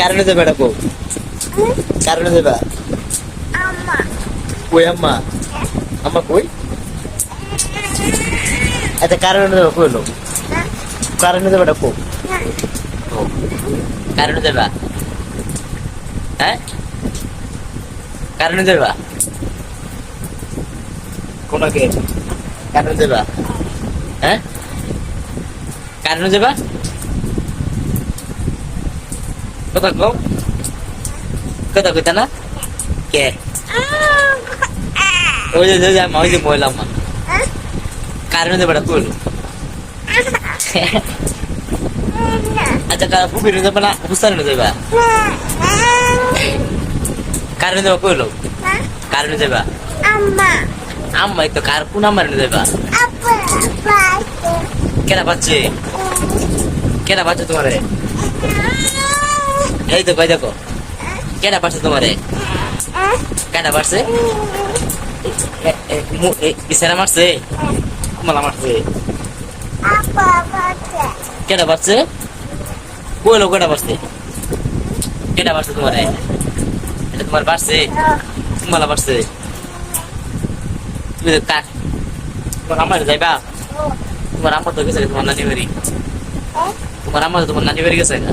কারণে যাবে এটা কো কারণে যাবে কই আম্মা? আম্মা কই? আচ্ছা কারণে যাবে কই লো কারণে যাবে এটা কো কারণে যাবে হ্যাঁ? কারণে যাবে কোনাকে? কারণে যাবে হ্যাঁ? কারণে যাবে কথা কও কথা কইতা না কে ওই যে যে আমি ওই যে বললাম মা কারণে যাবে এটা কইলো আচ্ছা কার যাবে না হুসানে যাবে কারণে যাবে কইলো কারণে যাবে আম্মা তো কার কোন আমার যাবে কেডা পাচ্ছে কেডা পাচ্ছে তোমারে এই তো কই দেখো? কেডা পাচ্ছে তোমারে? কেডা পাচ্ছে ইসারা মারছে? মালা মারছে। কেডা পাচ্ছে কইলো কেডা পাচ্ছে কেডা পাচ্ছে তোমারে? এটা তোমার পারছে? মালা পারছে তুমি তো কাক। তোমার আমার যাইবা? তোমার আম্মা তো গেছে তোমার নানি বাড়ি। তোমার আম্মা তো তোমার নানি বাড়ি গেছে গা।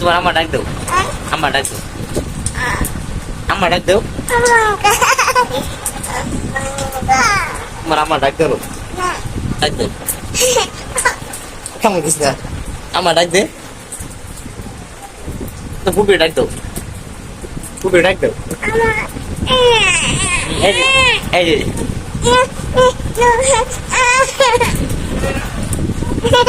তোমার আমার ডাক দেও আমার ডাক দেও আমার ডাক দেও তোমার আমার ডাক দেও ডাক দেও কেমন দিস না আমার ডাক দে তো ফুপি ডাক দেও ফুপি ডাক দেও এই যে এই যে Yeah.